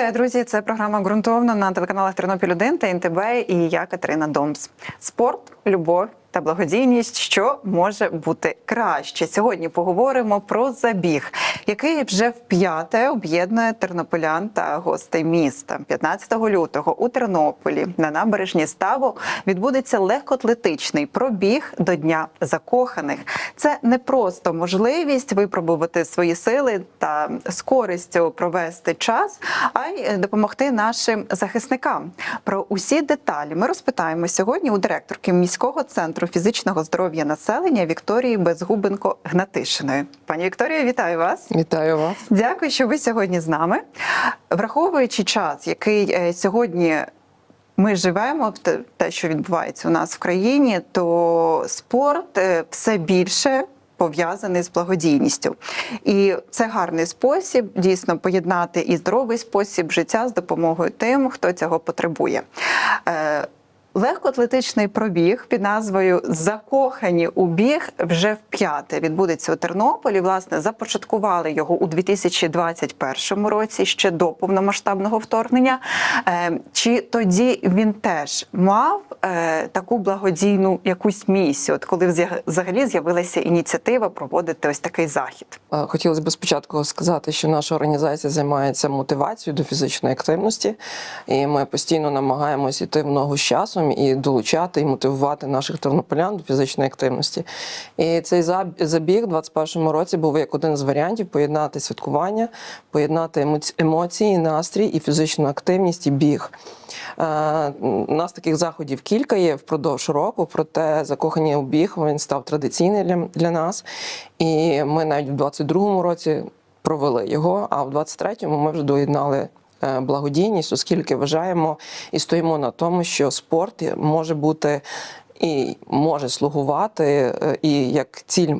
Вітаю, друзі! Це програма ґрунтовно на телеканалах Тернопіль 1 та НТБ і я Катерина Домс. Спорт, любов та благодійність, що може бути краще. Сьогодні поговоримо про забіг, який вже вп'яте об'єднує тернополян та гостей міста. 15 лютого у Тернополі на набережні ставу відбудеться легкоатлетичний пробіг до Дня закоханих. Це не просто можливість випробувати свої сили та з користю провести час, а й допомогти нашим захисникам. Про усі деталі ми розпитаємо сьогодні у директорки міського центру фізичного здоров'я населення Вікторії Безгубенко Гнатишиної. Пані Вікторія, вітаю вас. Вітаю вас. Дякую, що ви сьогодні з нами. Враховуючи час, який е, сьогодні. Ми живемо те- що відбувається у нас в країні, то спорт е, все більше пов'язаний з благодійністю, і це гарний спосіб дійсно поєднати і здоровий спосіб життя з допомогою тим, хто цього потребує. Легкоатлетичний пробіг під назвою Закохані у біг вже вп'яте відбудеться у Тернополі. Власне, започаткували його у 2021 році, ще до повномасштабного вторгнення. Е, Чи тоді він теж мав е, таку благодійну якусь місію? От коли взагалі з'явилася ініціатива проводити ось такий захід? Е, Хотілося б спочатку сказати, що наша організація займається мотивацією до фізичної активності, і ми постійно намагаємось іти в ногу з часом і долучати і мотивувати наших тернополян до фізичної активності. І цей забіг у 2021 році був як один з варіантів поєднати святкування, поєднати емоці- емоції, настрій і фізичну активність і біг. Е, У нас таких заходів кілька є впродовж року, проте закохані у біг він став традиційний для, для нас. І ми навіть в 22-му році провели його, а в 23-му ми вже доєднали. Е, Благодійність, оскільки вважаємо і стоїмо на тому, що спорт може бути і може слугувати, е, і як ціль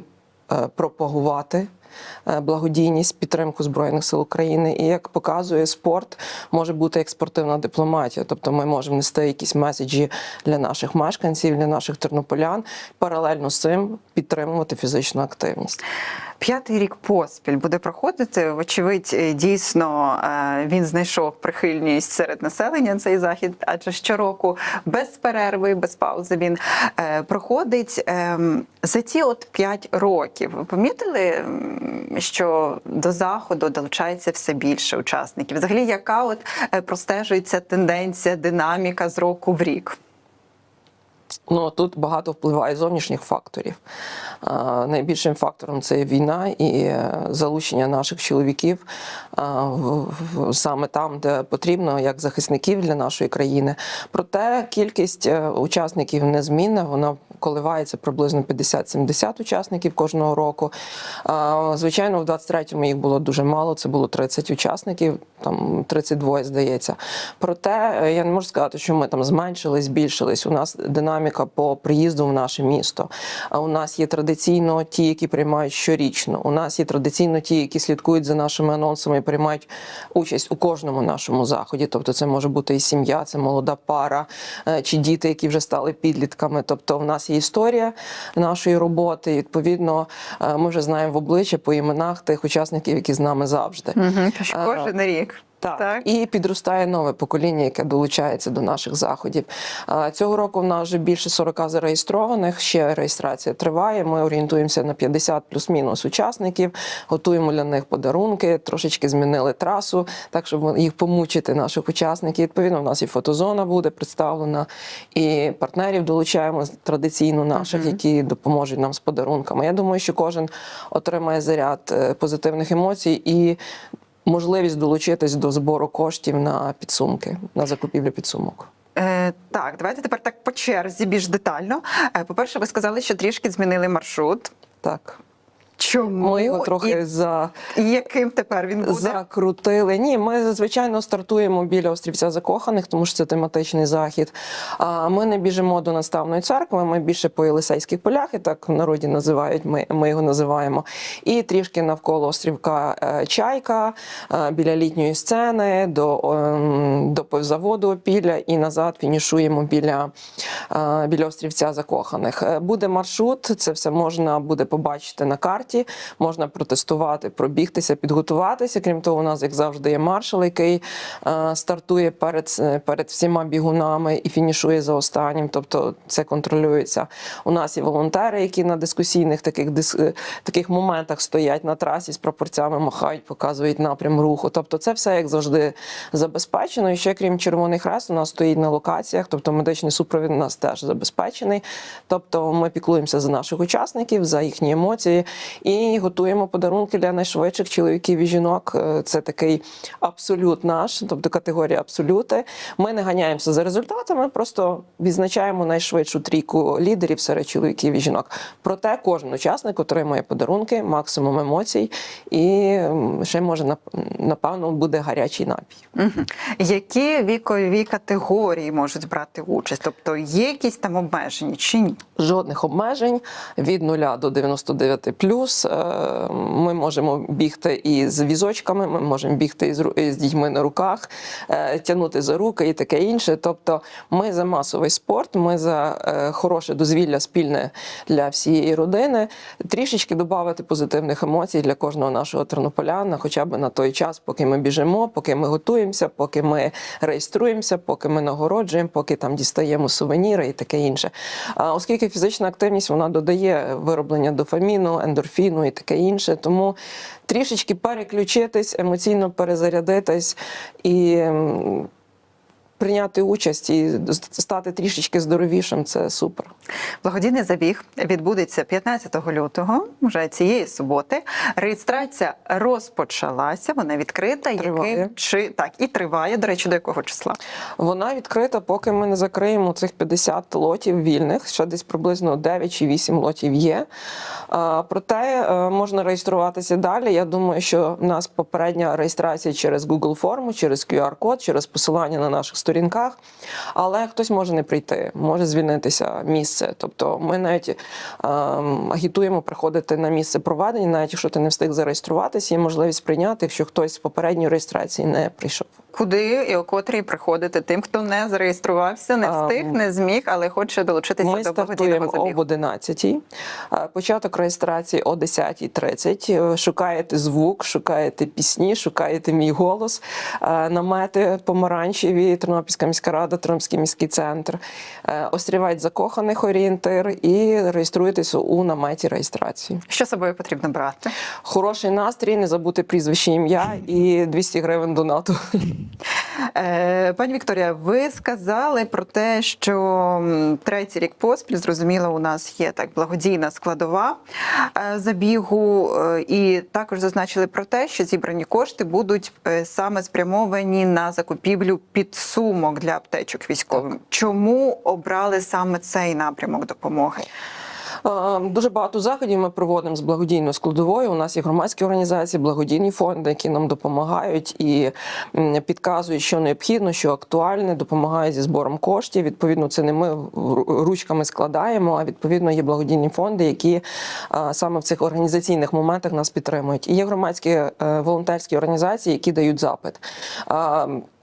е, пропагувати благодійність, підтримку Збройних сил України. І як показує спорт, може бути як спортивна дипломатія. Тобто ми можемо нести якісь меседжі для наших мешканців, для наших тернополян, паралельно з цим підтримувати фізичну активність. П'ятий рік поспіль буде проходити. Вочевидь, е, дійсно е, він знайшов прихильність серед населення цей захід, адже щороку без перерви, без паузи він е, проходить Ем, за ці от п'ять років. Ви помітили, що до заходу долучається все більше учасників? Взагалі, яка от простежується тенденція, динаміка з року в рік? Ну тут багато впливає зовнішніх факторів. Найбільшим фактором це війна і е, залучення наших чоловіків саме там, де потрібно, як захисників для нашої країни. Проте кількість е, учасників незмінна, вона коливається приблизно 50-70 учасників кожного року. Звичайно, в 23-му їх було дуже мало. Це було 30 учасників, там 32, здається. Проте е, я не можу сказати, що ми там зменшились, збільшились. У нас динаміка по приїзду в наше місто. А у нас є традиційно ті, які приймають щорічно. У нас є традиційно ті, які слідкують за нашими анонсами приймають участь у кожному нашому заході. Тобто, це може бути і сім'я, це молода пара, е, чи діти, які вже стали підлітками. Тобто, в нас є історія нашої роботи. І, відповідно, е, ми вже знаємо в обличчя по іменах тих учасників, які з нами завжди. Угу. Кожен рік. Так. Так. і підростає нове покоління, яке долучається до наших заходів. Цього року в нас вже більше 40 зареєстрованих. Ще реєстрація триває. Ми орієнтуємося на 50 плюс-мінус учасників. Готуємо для них подарунки. Трошечки змінили трасу, так щоб їх помучити, наших учасників. Відповідно, у нас і фотозона буде представлена, і партнерів долучаємо традиційно наших, які допоможуть нам з подарунками. Я думаю, що кожен отримає заряд е, позитивних емоцій і можливість долучитись до збору коштів на підсумки, на закупівлю підсумок. Е, так, давайте тепер так по черзі більш детально. Е, по-перше, ви сказали, що трішки змінили маршрут. Так, Чому ми його трохи і, за, і яким тепер він буде? закрутили. Ні, ми звичайно стартуємо біля острівця закоханих, тому що це тематичний захід. А ми не біжимо до наставної церкви. Ми більше по Єлисейських полях, і так в народі називають. Ми, ми його називаємо. І трішки навколо острівка е, Чайка, е, біля літньої сцени, до, до пивзаводу Опілля і назад фінішуємо біля, е, біля острівця закоханих. Буде маршрут, це все можна буде побачити на карті. Старті, можна протестувати, пробігтися, підготуватися. Крім того, у нас, як завжди, є маршал, який е, стартує перед, е, перед всіма бігунами і фінішує за останнім. Тобто це контролюється. У нас є волонтери, які на дискусійних таких дис, е, таких моментах стоять на трасі з прапорцями, махають, показують напрям руху. Тобто, це все як завжди забезпечено. І ще крім Червоний Хрест, у нас стоїть на локаціях, тобто медичний супровід у нас теж забезпечений. Тобто ми піклуємося за наших учасників, за їхні емоції і готуємо подарунки для найшвидших чоловіків і жінок. Е, Це такий абсолют наш, тобто категорія абсолюти. Ми не ганяємося за результатами, просто відзначаємо найшвидшу трійку лідерів серед чоловіків і жінок. Проте кожен учасник отримує подарунки, максимум емоцій, і ще може напевно буде гарячий напій. Які вікові категорії можуть брати участь? Тобто є якісь там обмеження чи ні? Жодних обмежень від 0 до 99 плюс. Е, Ми можемо бігти і з візочками, ми можемо бігти ру- із дітьми на руках, е, тягнути за руки і таке інше. Тобто, ми за масовий спорт, ми за е, хороше дозвілля спільне для всієї родини. Трішечки додати позитивних емоцій для кожного нашого тернополяна, хоча б на той час, поки ми біжимо, поки ми готуємося, поки ми реєструємося, поки ми нагороджуємо, поки там дістаємо сувеніри і таке інше. Оскільки фізична активність вона додає вироблення дофаміну, ендорфіну і таке інше, тому трішечки переключитись, емоційно перезарядитись і. Прийняти участь і стати трішечки здоровішим це супер. Благодійний забіг відбудеться 15 лютого, вже цієї суботи. Реєстрація розпочалася, вона відкрита. Триває. Яким чи так і триває. До речі, до якого числа? Вона відкрита, поки ми не закриємо цих 50 лотів вільних. Ще десь приблизно 9 чи 8 лотів є. А, Проте е, можна реєструватися далі. Я думаю, що в нас попередня реєстрація через Google форму, через QR-код, через посилання на наших сторінках. Але хтось може не прийти, може звільнитися місце. Тобто ми навіть ем, агітуємо приходити на місце проведення, навіть якщо ти не встиг зареєструватися, є можливість прийняти, якщо хтось з попередньої реєстрації не прийшов. Куди і о котрій приходити тим, хто не зареєструвався, не встиг, не зміг, але хоче долучитися Ми до благодійного стартуємо об забігу. 11 Початок реєстрації о 10.30. Е, Шукаєте звук, шукаєте пісні, шукаєте мій голос. Намети помаранчеві, Тернопільська міська рада, Тернопільський міський центр. Е, Острівець закоханих орієнтир і реєструєтесь у наметі реєстрації. Що собою потрібно брати? Хороший настрій, не забути прізвище ім'я і 200 гривень донату. Е, Пані Вікторія, ви сказали про те, що третій рік поспіль, зрозуміло, у нас є так благодійна складова е, забігу, е, і також зазначили про те, що зібрані кошти будуть саме спрямовані на закупівлю підсумок для аптечок військовим. Чому обрали саме цей напрямок допомоги? Е, Дуже багато заходів ми проводимо з благодійною складовою. У нас є громадські організації, благодійні фонди, які нам допомагають і підказують, що необхідно, що актуальне, допомагають зі збором коштів. Відповідно, це не ми ручками складаємо, а відповідно є благодійні фонди, які е, саме в цих організаційних моментах нас підтримують. І є громадські е, волонтерські організації, які дають запит.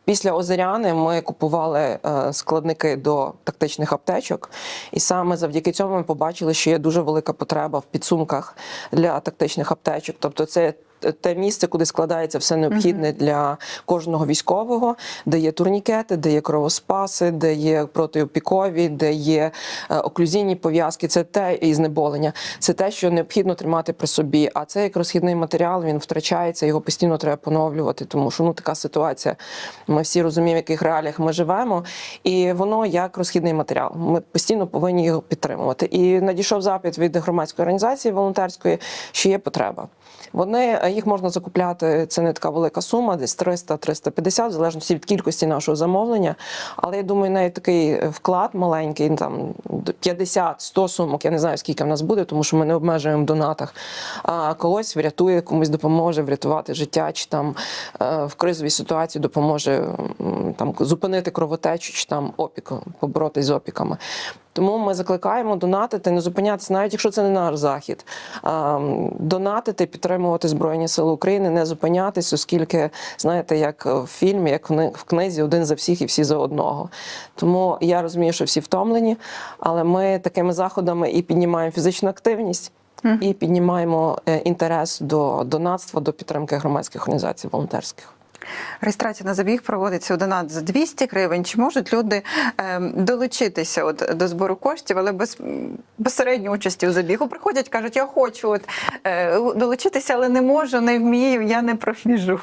Після Озеряни ми купували е, складники до тактичних аптечок, і саме завдяки цьому ми побачили, що є дуже велика потреба в підсумках для тактичних аптечок. Тобто, це те місце, куди складається все необхідне для кожного військового, де є турнікети, де є кровоспаси, де є протиопікові, де є е, оклюзійні пов'язки. Це те і знеболення. Це те, що необхідно тримати при собі. А це як розхідний матеріал, він втрачається, його постійно треба поновлювати, тому що ну така ситуація. Ми всі розуміємо, в яких реаліях ми живемо, і воно як розхідний матеріал. Ми постійно повинні його підтримувати. І надійшов запит від громадської організації волонтерської, що є потреба. Вони е, їх можна закупляти. Це не така велика сума, десь 300-350, в залежності від кількості нашого замовлення. Але я думаю, навіть такий е, вклад маленький, там 50-100 сумок. Я не знаю, скільки в нас буде, тому що ми не обмежуємо в донатах. А когось врятує, комусь допоможе врятувати життя, чи там е, в кризовій ситуації допоможе там зупинити кровотечу, чи там опік, поборотись з опіками. Тому ми закликаємо донатити, не зупинятися, навіть якщо це не наш захід. Донатити, підтримувати Збройні Сили України, не зупинятись, оскільки, знаєте, як в фільмі, як в книзі, один за всіх і всі за одного. Тому я розумію, що всі втомлені, але ми такими заходами і піднімаємо фізичну активність. і піднімаємо е, інтерес до донатства, до підтримки громадських організацій волонтерських. Реєстрація на забіг проводиться у донат за 200 гривень. Чи можуть люди ем, долучитися от, до збору коштів, але без безсередньої участі у забігу? Приходять, кажуть, я хочу от, е, долучитися, але не можу, не вмію, я не пробіжу.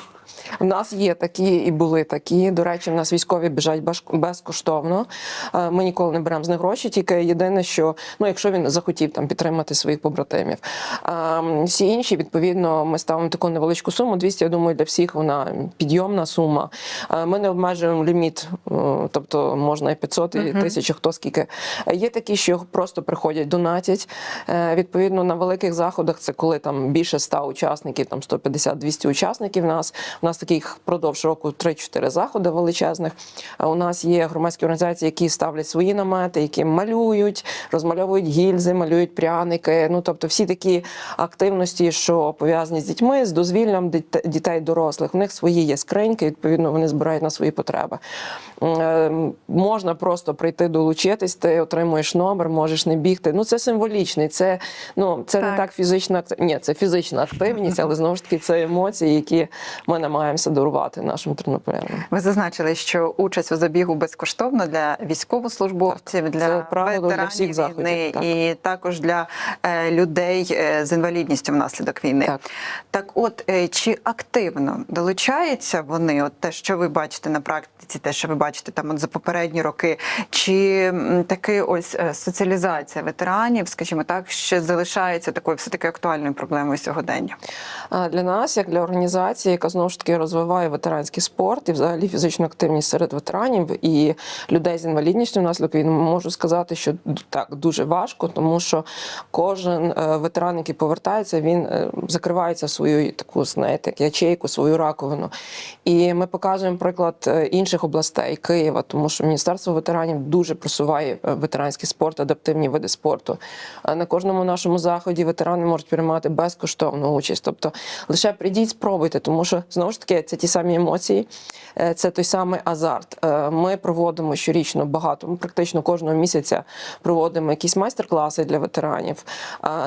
У нас є такі і були такі. До речі, в нас військові біжать безкоштовно. Е, Ми ніколи не беремо з них гроші. Тільки єдине, що ну, якщо він захотів там підтримати своїх побратимів. А, Всі інші, відповідно, ми ставимо таку невеличку суму. 200, я думаю, для всіх вона підйомна сума. Е, Ми не обмежуємо ліміт, е, тобто можна і 500, і Мгм. 1000, хто скільки. Є такі, що просто приходять, донатять. Е, Відповідно, на великих заходах це коли там більше 100 учасників, там 150-200 учасників. У нас у нас таких впродовж року 3-4 заходи величезних. У нас є громадські організації, які ставлять свої намети, які малюють, розмальовують гільзи, малюють пряники. Ну тобто, всі такі активності, що пов'язані з дітьми, з дозвіллям дітей, дорослих. У них свої є скриньки, відповідно, вони збирають на свої потреби. Е, Можна просто прийти долучитись, ти отримуєш номер, можеш не бігти. Ну це символічний, це ну це не Так. так фізична Ні, це фізична активність, але знову ж таки це емоції, які ми намагаємося дарувати нашим тернополянам. Ви зазначили, що участь у забігу безкоштовна для військовослужбовців, Так, для це правило для всіх заходів, так. і також для е, людей е, з інвалідністю внаслідок війни. Так. Так, от чи активно долучаються вони? От те, що ви бачите на практиці, те, що ви бачите там от за попередні роки, чи таки ось е, соціалізація ветеранів, скажімо так, ще залишається такою все таки актуальною проблемою сьогодення? Для нас, як для організації, яка знову ж таки розвиває ветеранський спорт і взагалі фізичну активність серед ветеранів і людей з інвалідністю внаслідок війни, можу сказати, що так дуже важко, тому що кожен е, ветеран, який повертається, він е, закривається свою таку знаєте, ячейку, свою раковину. І ми показуємо приклад е, інших областей Києва, тому що Міністерство ветеранів дуже просуває е, ветеранський спорт, адаптивні види спорту. На кожному нашому заході ветерани можуть приймати безкоштовну участь. Тобто лише прийдіть, спробуйте, тому що знову ж таки це ті самі емоції, е, це той самий азарт. Ми проводимо щорічно багато, ми практично кожного місяця проводимо якісь майстер-класи для ветеранів,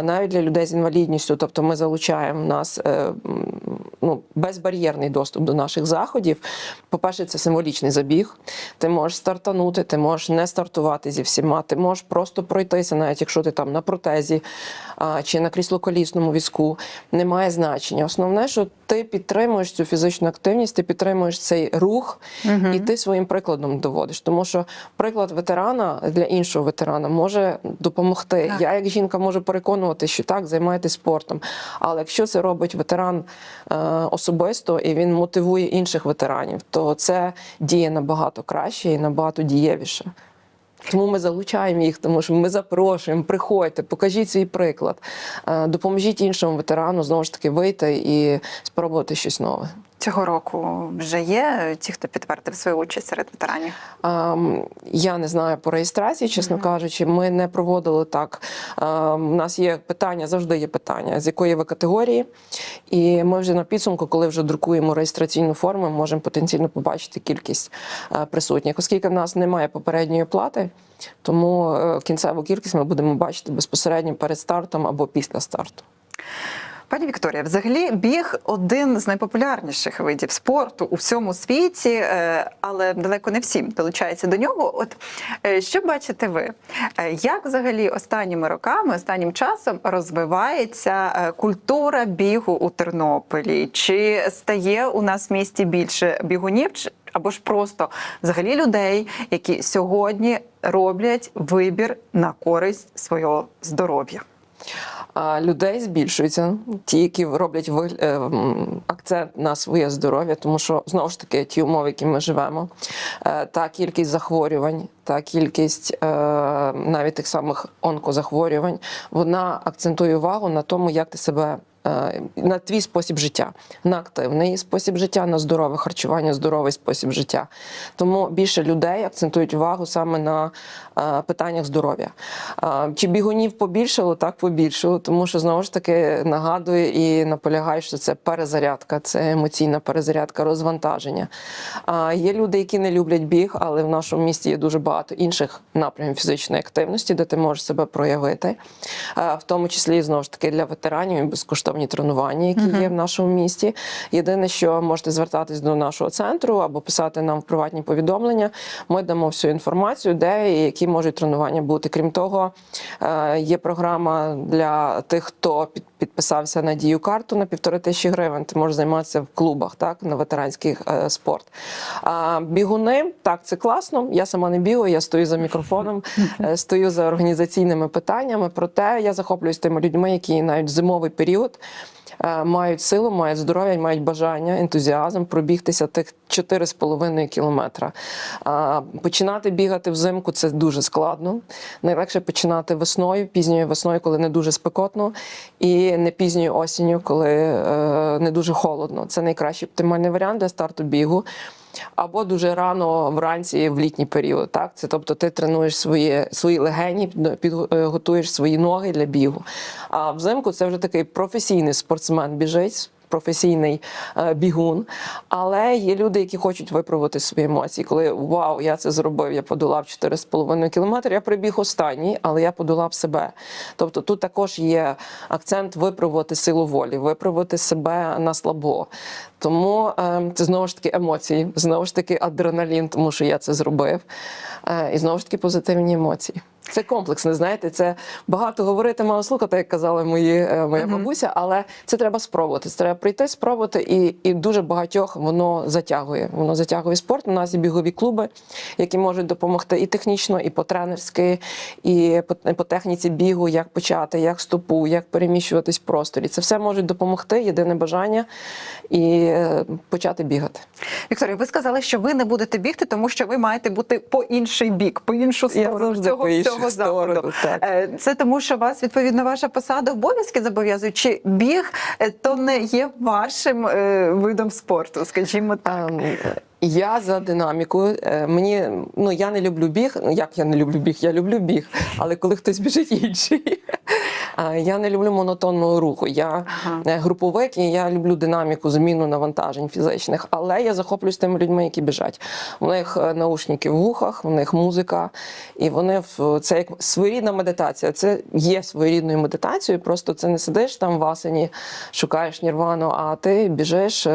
навіть для людей з інвалідністю. Тобто ми залучаємо в нас ну, безбар'єрний доступ до наших заходів. По-перше, це символічний забіг. Ти можеш стартанути, ти можеш не стартувати зі всіма, ти можеш просто пройтися, навіть якщо ти там на протезі а, чи на кріслоколісному візку. Немає значення. Основне, що ти підтримуєш цю фізичну активність, ти підтримуєш цей рух, і ти своїм прикладом доводиш. Тому що приклад ветерана для іншого ветерана може допомогти. Так. Я, як жінка, можу переконувати, що так, займайтесь спортом. Але якщо це робить ветеран е, особисто і він мотивує інших ветеранів, то це діє набагато краще і набагато дієвіше. Тому ми залучаємо їх, тому що ми запрошуємо, приходьте, покажіть свій приклад, е, допоможіть іншому ветерану знову ж таки вийти і спробувати щось нове. Цього року вже є ті, хто підтвердив свою участь серед ветеранів. Ем, Я не знаю по реєстрації, чесно кажучи, ми не проводили так. Ем, У нас є питання, завжди є питання, з якої ви категорії. І ми вже на підсумку, коли вже друкуємо реєстраційну форму, можемо потенційно побачити кількість е, присутніх. Оскільки в нас немає попередньої плати, тому е, кінцеву кількість ми будемо бачити безпосередньо перед стартом або після старту. Пані Вікторія, взагалі біг один з найпопулярніших видів спорту у всьому світі, е, але далеко не всім долучаються до нього. От е, що бачите ви? Е, Як взагалі останніми роками, останнім часом розвивається культура бігу у Тернополі? Чи стає у нас в місті більше бігунів? Або ж просто взагалі людей, які сьогодні роблять вибір на користь свого здоров'я? А людей збільшується, ті, які роблять е, акцент на своє здоров'я, тому що знову ж таки ті умови, які ми живемо, е, та кількість захворювань, та кількість е, навіть тих самих онкозахворювань, вона акцентує увагу на тому, як ти себе на твій спосіб життя, на активний спосіб життя, на здорове харчування, здоровий спосіб життя. Тому більше людей акцентують увагу саме на е, питаннях здоров'я. Е, Чи бігунів побільшало? Так, побільшало, тому що знову ж таки нагадую і наполягаю, що це перезарядка, це емоційна перезарядка, розвантаження. Є люди, які не люблять біг, але в нашому місті є дуже багато інших напрямів фізичної активності, де ти можеш себе проявити, Е, в тому числі знову ж таки для ветеранів і безкоштовні тренування, які є в нашому місті. Єдине, що можете звертатись до нашого центру або писати нам в приватні повідомлення. Ми дамо всю інформацію, де і які можуть тренування бути. Крім того, е, є програма для тих, хто під- підписався на дію карту на півтори тисячі гривень. Ти можеш займатися в клубах, так на ветеранський е, спорт. А бігуни, так, це класно. Я сама не бігаю, я стою за мікрофоном, е, стою за організаційними питаннями. Проте я захоплююсь тими людьми, які навіть в зимовий період. Е, Мають силу, мають здоров'я, мають бажання, ентузіазм пробігтися тих 4,5 кілометра. А, Починати бігати взимку це дуже складно. Найлегше починати весною, пізньою весною, коли не дуже спекотно, і не пізньою осінню, коли е, не дуже холодно. Це найкращий оптимальний варіант для старту бігу. Або дуже рано вранці в літній період. Так? Це тобто ти тренуєш свої, свої легені, підготуєш свої ноги для бігу. А взимку це вже такий професійний спортсмен біжить. Професійний е, бігун, але є люди, які хочуть випробувати свої емоції. Коли вау, я це зробив, я подолав 4,5 кілометри. Я прибіг останній, але я подолав себе. Тобто тут також є акцент випробувати силу волі, випробувати себе на слабо. Тому е, це знову ж таки емоції, знову ж таки адреналін, тому що я це зробив. Е, і знову ж таки позитивні емоції. Це комплексне, знаєте, це багато говорити, мало слухати, як казала мої, е, моя бабуся, але це треба спробувати. Це треба прийти, спробувати, і, і дуже багатьох воно затягує. Воно затягує спорт. У нас є бігові клуби, які можуть допомогти і технічно, і по-тренерськи, і по, по техніці бігу, як почати, як стопу, як переміщуватись в просторі. Це все може допомогти. Єдине бажання і е, почати бігати. Вікторія, ви сказали, що ви не будете бігти, тому що ви маєте бути по інший бік, по іншу Я сторону завжди цього по сторону, заходу. так. Е, Це тому, що вас відповідно ваша посада обов'язки зобов'язує, Чи біг е, то не є вашим е, видом спорту, скажімо так. Ем, Я за динаміку. Е, Мені ну я не люблю біг. Ну як я не люблю біг? Я люблю біг, але коли хтось біжить інший. Я не люблю монотонного руху. Я Ага. е, груповик і я люблю динаміку, зміну навантажень фізичних. Але я захоплююсь тими людьми, які біжать. У них е, наушники в вухах, у них музика, і вони в це як своєрідна медитація. Це є своєрідною медитацією. Просто це не сидиш там в асані, шукаєш нірвану, а ти біжиш,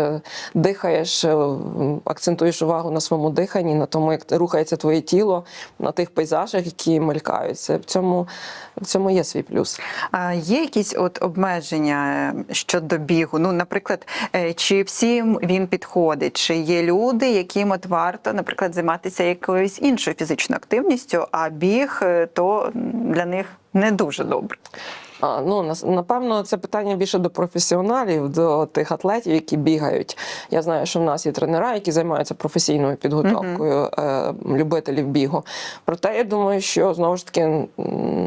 дихаєш, м, акцентуєш увагу на своєму диханні, на тому, як рухається твоє тіло, на тих пейзажах, які мелькаються. В цьому, в цьому є свій плюс. А є якісь от обмеження е, щодо бігу? Ну, наприклад, е, чи всім він підходить, чи є люди, яким от варто, наприклад, займатися якоюсь іншою фізичною активністю, а біг е, то для них не дуже добре. А, Ну, напевно, це питання більше до професіоналів, до тих атлетів, які бігають. Я знаю, що в нас є тренера, які займаються професійною підготовкою е, любителів бігу. Проте я думаю, що знову ж таки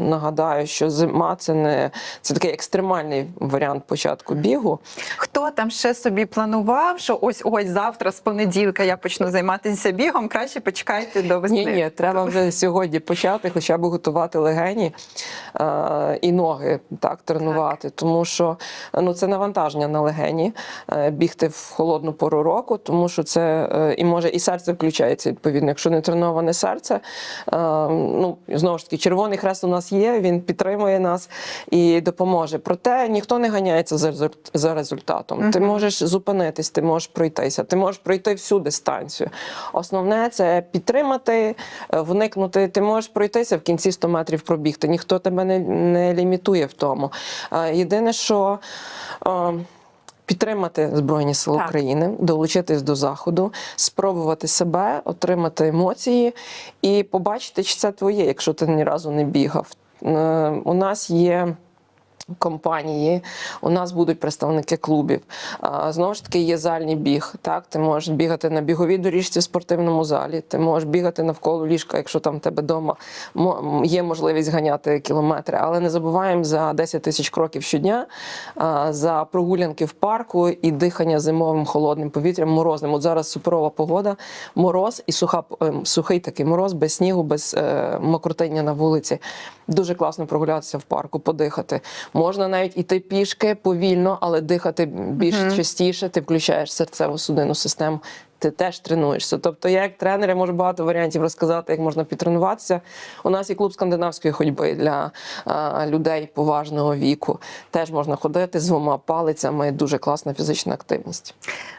нагадаю, що зима це не це такий екстремальний варіант початку бігу. Хто там ще собі планував, що ось ось завтра з понеділка я почну займатися бігом, краще почекайте до весни. Ні, ні, треба вже сьогодні почати, хоча б готувати легені е, і ноги так тренувати, тому що ну це навантаження на легені, е, бігти в холодну пору року, тому що це е, і може і серце включається відповідно. Якщо не треноване серце, е, ну знову ж таки, червоний хрест у нас є, він підтримує нас і допоможе. Проте ніхто не ганяється за за результатом. Ти можеш зупинитись, ти можеш пройтися, ти можеш пройти всю дистанцію. Основне це підтримати, вникнути. Ти можеш пройтися в кінці 100 метрів пробігти. Ніхто тебе не, не лімітує в тому. Е, Єдине, що. е, Підтримати Збройні Сили Так. України, долучитись до заходу, спробувати себе, отримати емоції і побачити, чи це твоє, якщо ти ні разу не бігав. Е, У нас є Компанії у нас будуть представники клубів. Знову ж таки, є зальний біг. Так, ти можеш бігати на біговій доріжці в спортивному залі. Ти можеш бігати навколо ліжка, якщо там в тебе вдома є можливість ганяти кілометри. Але не забуваємо за 10 тисяч кроків щодня, за прогулянки в парку і дихання зимовим холодним повітрям, морозним. От зараз суперова погода, мороз і суха ем, сухий такий мороз, без снігу, без е, мокротиння на вулиці. Дуже класно прогулятися в парку, подихати. Можна навіть іти пішки повільно, але дихати більш частіше. Ти включаєш серцеву судинну систему. Ти теж тренуєшся. Тобто, я як тренер я можу багато варіантів розказати, як можна підтренуватися. У нас є клуб скандинавської ходьби для а, людей поважного віку. Теж можна ходити з двома палицями. Дуже класна фізична активність.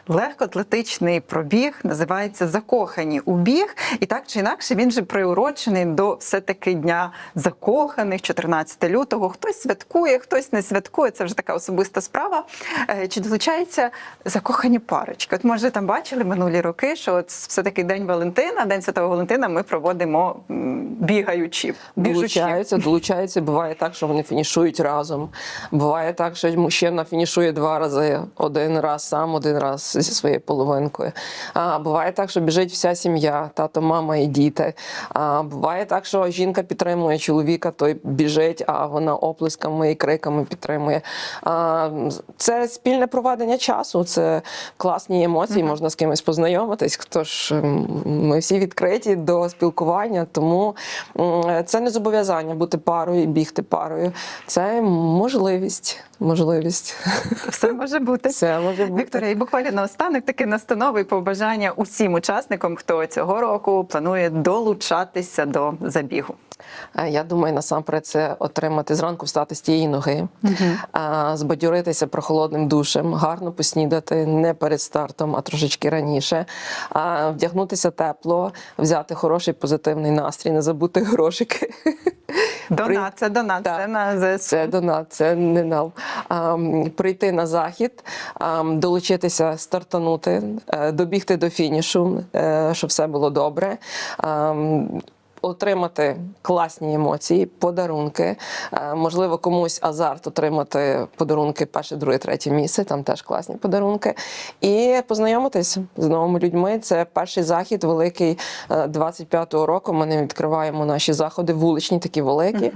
Легкоатлетичний пробіг називається Закохані у біг. І так чи інакше він же приурочений до все-таки дня закоханих, 14 лютого. Хтось святкує, хтось не святкує. Це вже така особиста справа. Е, Чи долучаються закохані парочки? От може там бачили минулі роки, що от все-таки День Валентина, День Святого Валентина ми проводимо бігаючи. Долучаються, долучаються. Буває так, що вони фінішують разом. Буває так, що мужчина фінішує два рази: один раз сам, один раз зі своєю половинкою. А буває так, що біжить вся сім'я, тато, мама і діти. А буває так, що жінка підтримує чоловіка, той біжить, а вона оплесками і криками підтримує. А, це спільне проведення часу, це класні емоції, можна з кимось познайомитись. Тож м, ми всі відкриті до спілкування, тому це не зобов'язання бути парою і бігти парою. Це можливість. Можливість. Все може бути. Це може бути. Вікторія, і буквально наостанок таке настанови і побажання усім учасникам, хто цього року планує долучатися до забігу. Е, Я думаю, насамперед це отримати зранку встати з тієї ноги, а, збадьоритися прохолодним душем, гарно поснідати не перед стартом, а трошечки раніше, вдягнутися тепло, взяти хороший позитивний настрій, не забути грошики. Донат, це донат, це на ЗСУ. Це донат, це не нам. Прийти на захід, долучитися, стартанути, е, добігти до фінішу, е, щоб все було добре. Отримати класні емоції, подарунки, Е, можливо, комусь азарт отримати подарунки перше, друге, третє місце. Там теж класні подарунки. І познайомитись з новими людьми. Це перший захід великий е, 25-го року. Ми не відкриваємо наші заходи, вуличні, такі великі.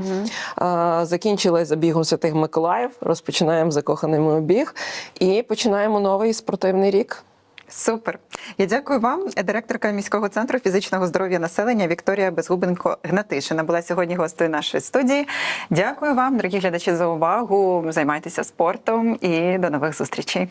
Е, Закінчили забігом Святих Миколаїв, розпочинаємо закоханий біг і починаємо новий спортивний рік. Супер. Я дякую вам. Директорка міського центру фізичного здоров'я населення Вікторія Безгубенко Гнатишина була сьогодні гостею нашої студії. Дякую вам, дорогі глядачі, за увагу. Займайтеся спортом і до нових зустрічей.